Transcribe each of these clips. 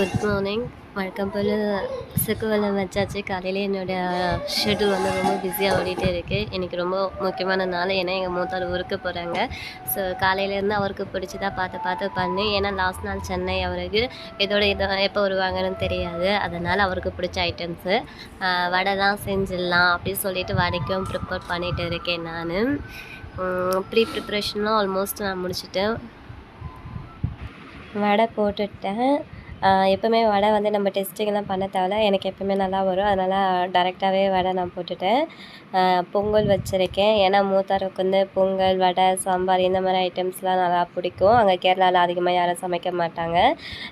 Good morning வழக்கம் போல் சுக்குவலம் வச்சாச்சு. காலையில் என்னோடய ஷெட்யூல் வந்து ரொம்ப பிஸியாக ஓடிட்டே இருக்குது எனக்கு ரொம்ப முக்கியமான நாள். ஏன்னா எங்கள் மூத்தார் ஊருக்கு போகிறாங்க ஸோ காலையிலேருந்து அவருக்கு பிடிச்சதா பார்த்து பார்த்து பண்ணு. ஏன்னா லாஸ்ட் நாள் சென்னை அவருக்கு இதோட இதை எப்போ வருவாங்கன்னு தெரியாது. அதனால் அவருக்கு பிடிச்ச ஐட்டம்ஸு வடை தான் செஞ்சிடலாம் அப்படின்னு சொல்லிட்டு வடைக்கும் ப்ரிப்பேர் பண்ணிகிட்டு இருக்கேன் நான். ப்ரீ ப்ரிப்ரேஷன்லாம் ஆல்மோஸ்ட் நான் முடிச்சிட்டேன். வடை போட்டுட்டேன். எப்பவுமே வடை வந்து நம்ம டெஸ்டிங்லாம் பண்ண தேவையில்ல. எனக்கு எப்பவுமே நல்லா வரும். அதனால் டேரெக்டாகவே வடை நான் போட்டுட்டேன். பொங்கல் வச்சுருக்கேன். ஏன்னா மூத்தாருக்கு வந்து பொங்கல் வடை சாம்பார் இந்த மாதிரி ஐட்டம்ஸ்லாம் நல்லா பிடிக்கும். அங்கே கேரளாவில் அதிகமாக யாரும் சமைக்க மாட்டாங்க.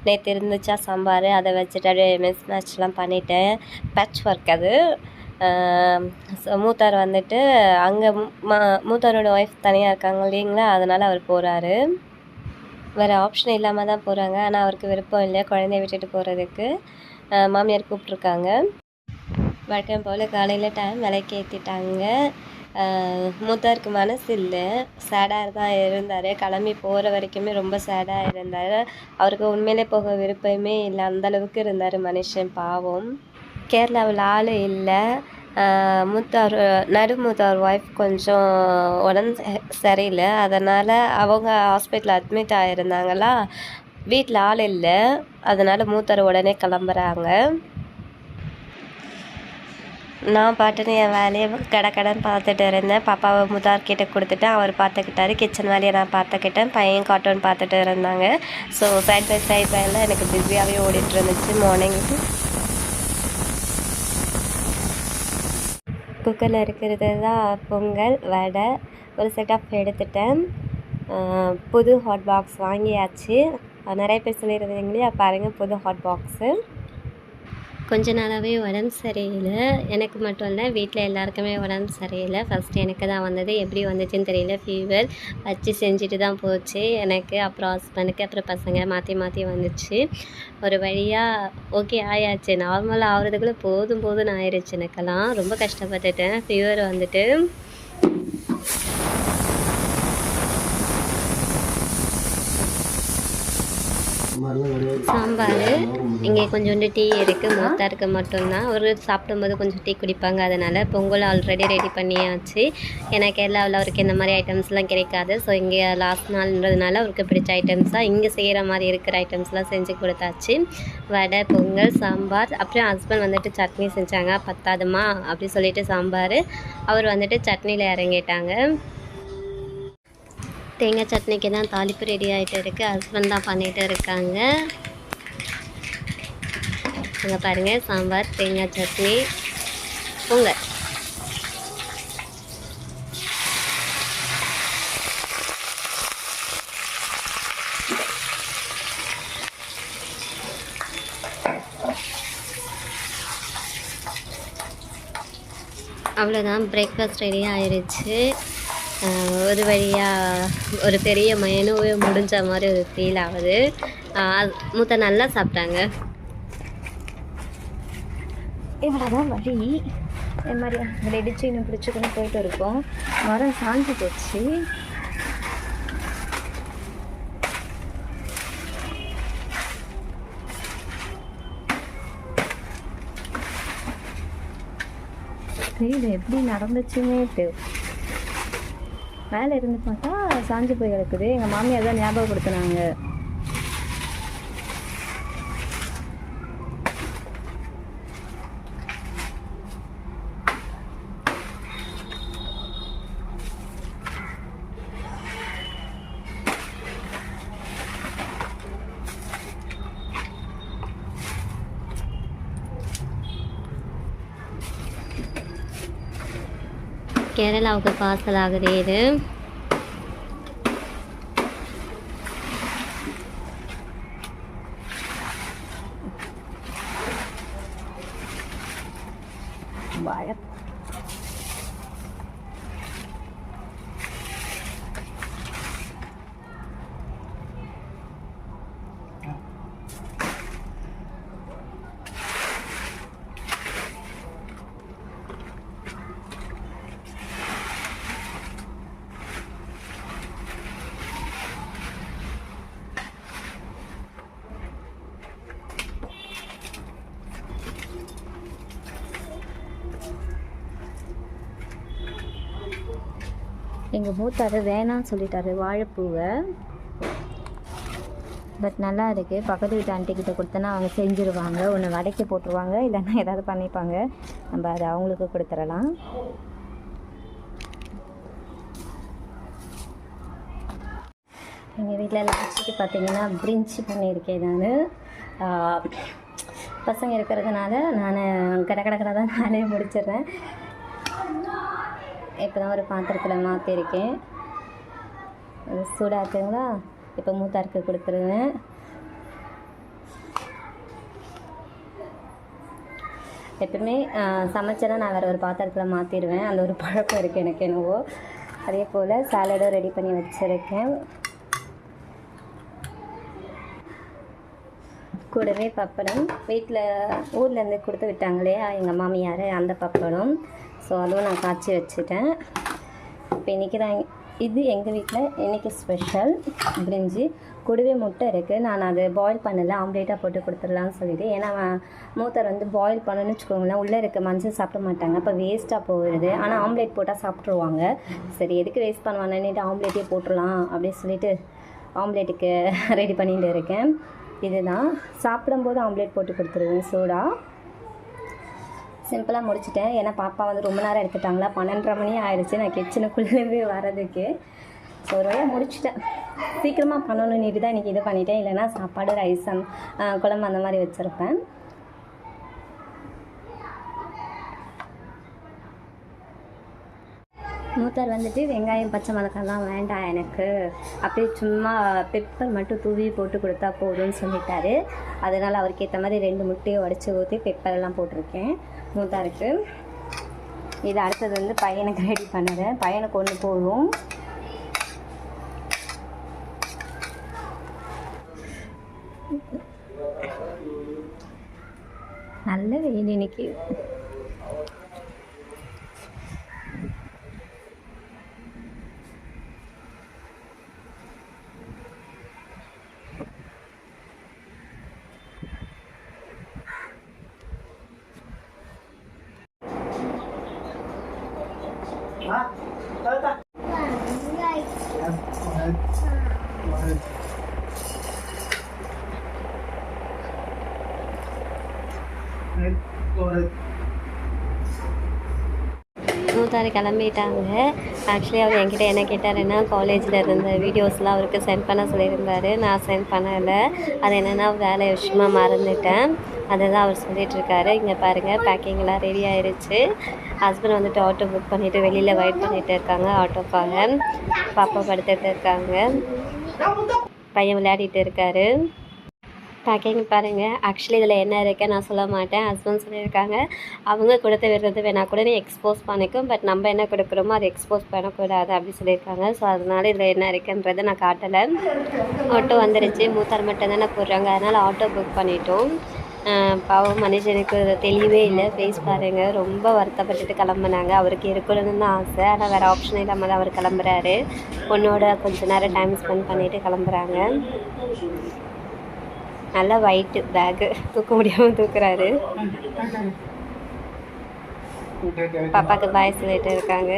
நேற்று இருந்துச்சா சாம்பார். அதை வச்சுட்டு அப்படியே மிஸ் மேட்ச்லாம் பண்ணிட்டேன். பேட்ச் ஒர்க் அது. மூத்தார் வந்துட்டு அங்கே மூத்தாரோட ஒய்ஃப் தனியாக இருக்காங்க இல்லைங்களா? அதனால் அவர் போகிறாரு வேறு ஆப்ஷன் இல்லாமல் தான் போகிறாங்க ஆனால் அவருக்கு விருப்பம் இல்லை. குழந்தைய விட்டுட்டு போகிறதுக்கு மாமியார் கூப்பிட்ருக்காங்க வழக்கம் போல் காலையில் டைம் விலைக்கு ஏற்றிட்டாங்க மூத்தாருக்கு மனசு இல்லை. சேடாக தான் இருந்தார். கிளம்பி போகிற வரைக்குமே ரொம்ப சேடாக இருந்தார். அவருக்கு உண்மையிலே போக விருப்பமே இல்லை. அந்தளவுக்கு இருந்தார் மனுஷன் பாவம். கேரளாவில் ஆள் இல்லை. மூத்தார் நடு மூத்தார் ஒய்ஃப் கொஞ்சம் உடம்பு ச- சரியில்லை. அதனால் அவங்க ஹாஸ்பிட்டல் அட்மிட் ஆகிருந்தாங்களா வீட்டில் ஆள் இல்லை. அதனால் மூத்தார் உடனே கிளம்புறாங்க. நான் பாட்டுன்னு என் வேலையை கடை கடன் பார்த்துட்டு இருந்தேன். பாப்பாவை முதார்கிட்ட கொடுத்துட்டேன். அவர் பார்த்துக்கிட்டாரு. கிச்சன் வேலையை நான் பார்த்துக்கிட்டேன். பையன் கார்ட்டூன் பார்த்துட்டு இருந்தாங்க. ஸோ சைட் பை சைட் வேலை எனக்கு பிஸியாகவே ஓடிட்டு இருந்துச்சு மார்னிங்க்கு குக்கரில் இருக்கிறது தான் பொங்கல் வடை ஒரு செட் ஆஃப் எடுத்துட்டேன். புது ஹாட் பாக்ஸ் வாங்கியாச்சு. நிறைய பேர் சொல்லியிருந்தீங்க இல்லையா? பாருங்கள் புது ஹாட் பாக்ஸு கொஞ்ச நாளாகவே உடம்பு சரியில்லை. எனக்கு மட்டும் இல்லை வீட்டில் எல்லாருக்குமே உடம்பு சரியில்லை. ஃபஸ்ட்டு எனக்கு தான் வந்தது. எப்படி வந்துச்சுன்னு தெரியல. ஃபீவர் வச்சு செஞ்சுட்டு தான் போச்சு. எனக்கு அப்புறம் ஹஸ்பண்டுக்கு அப்புறம் பசங்க மாற்றி மாற்றி வந்துச்சு. ஒரு வழியாக ஓகே ஆயாச்சு. நார்மலாக ஆகிறதுக்குள்ளே போதும் போதும்னு ஆயிடுச்சு எனக்கெல்லாம். ரொம்ப கஷ்டப்பட்டுட்டேன். ஃபீவர் வந்துட்டு. சாம்பார். இங்கே கொஞ்சோண்டு டீ இருக்குது மூத்தாருக்கு மட்டும்தான். அவர் சாப்பிடும்போது கொஞ்சம் டீ குடிப்பாங்க. அதனால் பொங்கல் ஆல்ரெடி ரெடி பண்ணியாச்சு. ஏன்னா கேரளாவில் அவருக்கு இந்த மாதிரி ஐட்டம்ஸ்லாம் கிடைக்காது. ஸோ இங்கே லாஸ்ட் நாள்ன்றதுனால அவருக்கு பிடிச்ச ஐட்டம்ஸ் தான். இங்கே செய்கிற மாதிரி இருக்கிற ஐட்டம்ஸ்லாம் செஞ்சு கொடுத்தாச்சு. வடை பொங்கல் சாம்பார். அப்புறம் ஹஸ்பண்ட் வந்துட்டு சட்னி செஞ்சாங்க. பத்தாதுமா அப்படி சொல்லிட்டு சாம்பார். அவர் வந்துட்டு சட்னியில் இறங்கிட்டாங்க. தேங்காய் சட்னிக்கு தான் தாளிப்பு ரெடி ஆகிட்டு இருக்குது ஹஸ்பண்ட் தான் பண்ணிகிட்டு இருக்காங்க. அங்கே பாருங்கள் சாம்பார் தேங்காய் சட்னி பொங்கல். அவ்வளோதான் பிரேக்ஃபாஸ்ட் ரெடி ஆயிடுச்சு ஒரு வழியாக ஒரு பெரிய மெனுவே முடிஞ்ச மாதிரி ஒரு ஃபீல் ஆகுது. மூத்த நல்லா சாப்பிட்டாங்க. இவ்வளோதான் வழி இது மாதிரி அதில் இடிச்சு இன்னும் பிடிச்சிக்கணும் போயிட்டு இருக்கோம். மரம் சாஞ்சி போச்சு. இது எப்படி நடந்துச்சுன்னே தெரியும் மேலே இருந்து பார்த்தா சாஞ்சு போய் கிடக்குது. எங்கள் மாமியார் தான் ஞாபகப்படுத்தினாங்க. கேரளாவுக்கு பார்சல் ஆகுது இது. எங்கள் மூத்தாரு வேணான்னு சொல்லிட்டாரு வாழைப்பூவை. பட் நல்லா இருக்குது பக்கத்து வீட்டு ஆண்டி கிட்ட கொடுத்தனா அவங்க செஞ்சுருவாங்க. ஒன்று வடைக்க போட்டுருவாங்க இல்லைன்னா ஏதாவது பண்ணிப்பாங்க. நம்ம அதை அவங்களுக்கு கொடுத்துடலாம். எங்கள் வீட்டில் லஞ்சுக்கு பார்த்தீங்கன்னா பிரிஞ்ச் பண்ணியிருக்கேன் நான். பசங்க இருக்கிறதுனால நான் கட கட கடை தான் நானே முடிச்சிடுறேன். இப்போ தான் ஒரு பாத்திரத்தில் மாற்றிருக்கேன் சூடாக இருக்குங்களா இப்போ மூத்தாருக்கு கொடுத்துருவேன். எப்பவுமே சமைச்சேன்னா நான் வேறு ஒரு பாத்திரத்தில் மாற்றிடுவேன் அந்த ஒரு பழக்கம் இருக்குது எனக்கு என்னவோ. அதே போல் சாலடும் ரெடி பண்ணி வச்சுருக்கேன். கூடவே பப்படம். வீட்டில் ஊர்லேருந்து கொடுத்து விட்டாங்க இல்லையா எங்கள் மாமியார் அந்த பப்படம். ஸோ அதுவும் நான் காய்ச்சி வச்சுட்டேன். இப்போ இன்றைக்கி தான் இது எங்கள் வீட்டில் இன்றைக்கி ஸ்பெஷல் பிரிஞ்சி. கூடவே முட்டை இருக்குது நான் அதை பாயில் பண்ணலை. ஆம்லேட்டாக போட்டு கொடுத்துடலான்னு சொல்லிட்டு. ஏன்னா மூத்தர் வந்து பாயில் பண்ணணும்னு வச்சுக்கோங்களேன். உள்ளே இருக்க மஞ்சள் சாப்பிட மாட்டாங்க. அப்போ வேஸ்ட்டாக போயிடுது. ஆனால் ஆம்லேட் போட்டால் சாப்பிட்ருவாங்க சரி எதுக்கு வேஸ்ட் பண்ணுவாங்கன்னு ஆம்லேட்டே போட்டுடலாம் அப்படின்னு சொல்லிட்டு ஆம்லேட்டுக்கு ரெடி பண்ணிட்டு இருக்கேன். இதுதான். சாப்பிடும்போது ஆம்லேட் போட்டு கொடுத்துருவேன். சூடாக சிம்பிளாக முடிச்சிட்டேன். ஏன்னா பாப்பா வந்து ரொம்ப நேரம் எடுத்துட்டாங்களா? பன்னெண்டரை மணி ஆயிடுச்சு. நான் கிச்சனுக்குள்ளேருந்து வரதுக்கு ஸோ ஒரு வழியாக முடிச்சிட்டேன். சீக்கிரமாக பண்ணணும்னுட்டு தான் இன்றைக்கி இது பண்ணிட்டேன். இல்லைன்னா சாப்பாடு ரைஸ் குழம்பு அந்த மாதிரி வச்சுருப்பேன். மூத்தார் வந்துட்டு வெங்காயம் பச்சை மிளகாலாம் வேண்டாம் எனக்கு. அப்படியே சும்மா பெப்பர் மட்டும் தூவி போட்டு கொடுத்தா போதும்னு சொல்லிட்டாரு. அதனால் அவருக்கு ஏற்ற மாதிரி ரெண்டு முட்டையை உடச்சி ஊற்றி பெப்பர் எல்லாம் போட்டிருக்கேன் மூத்தாருக்கு. இது அடுத்தது வந்து பையனுக்கு ரெடி பண்ணுறேன். பையனுக்கு ஒன்று போதும். நல்ல வெயில் இன்னைக்கு. 哎，我的！哎，我的！சார் கிளம்பிட்டாங்க. ஆக்சுவலி அவர் என்கிட்ட என்ன கேட்டாருன்னா காலேஜில் இருந்த வீடியோஸ்லாம் அவருக்கு சென்ட் பண்ண சொல்லியிருந்தாரு. நான் சென்ட் பண்ணலை. அது என்னென்னா வேலை விஷயமா மறந்துட்டேன். அதை தான் அவர் சொல்லிகிட்ருக்காரு இங்கே பாருங்கள் பேக்கிங்லாம் ரெடி ஆயிடுச்சு ஹஸ்பண்ட் வந்துட்டு ஆட்டோ புக் பண்ணிவிட்டு வெளியில் வெயிட் பண்ணிகிட்டு இருக்காங்க ஆட்டோக்காக பாப்பா படுத்துட்டு இருக்காங்க. பையன் விளையாடிட்டு இருக்காரு. பேக்கிங் பாருங்கள் ஆக்சுவலி இதில் என்ன இருக்கு நான் சொல்ல மாட்டேன். ஹஸ்பண்ட் சொல்லியிருக்காங்க. அவங்க கொடுத்த விருது வேணா கூட நீ எக்ஸ்போஸ் பண்ணிக்கும். பட் நம்ம என்ன கொடுக்குறோமோ அதை எக்ஸ்போஸ் பண்ணக்கூடாது அப்படி சொல்லியிருக்காங்க. ஸோ அதனால் இதில் என்ன இருக்குன்றதை நான் காட்டலை. ஆட்டோ வந்துருச்சு. மூத்தார் மட்டும் தானே போடுறாங்க. அதனால் ஆட்டோ புக் பண்ணிட்டோம். பாவம் மனுஷனுக்கு தெளிவே இல்லை. ஃபேஸ் பாருங்கள் ரொம்ப வருத்தப்பட்டுட்டு கிளம்புனாங்க. அவருக்கு இருக்கணும்னு தான் ஆசை. ஆனால் வேறு ஆப்ஷன் இல்லாமல் தான் அவர் கிளம்புறாரு. பொண்ணோட கொஞ்ச நேரம் டைம் ஸ்பெண்ட் பண்ணிவிட்டு கிளம்புறாங்க. நல்லா ஒயிட்டு பேக்கு தூக்க முடியாமல் தூக்குறாரு. பாப்பாக்கு பாய் சொல்லிட்டு இருக்காங்க.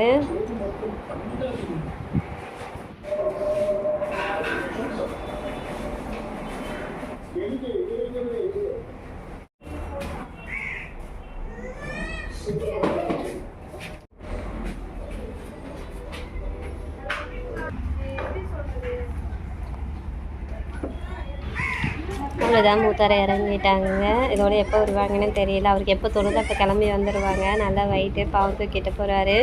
தான் மூத்தாரை இறங்கிட்டாங்க இதோட எப்போ வருவாங்கன்னு தெரியல. அவருக்கு எப்போ தோணுதோ அப்போ கிளம்பி வந்துடுவாங்க நல்லா வயிற்று பாவம் தூக்கிட்டு போகிறாரு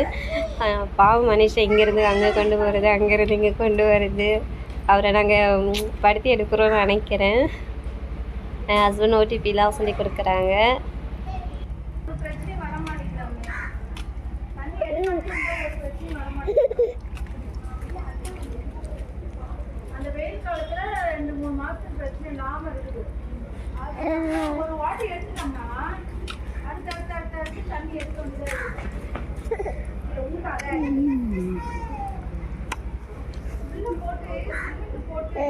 பாவம் மனுஷன் இங்கேருந்து அங்கே கொண்டு போகிறது அங்கேருந்து இங்கே கொண்டு வருது அவரை நாங்கள் படுத்தி எடுக்கிறோம்னு நினைக்கிறேன். என் ஹஸ்பண்ட் ஓடிபிலாம் சொல்லி கொடுக்குறாங்க. அந்த வெயில் காலத்துல மாசத்துக்கு பிரச்சனை இல்லாம இருக்குது. ஒரு வாட்டி எடுத்துட்டோம்னா அடுத்து அடுத்து அடுத்து அடுத்து தண்ணி போட்டு சிமெண்ட் போட்டு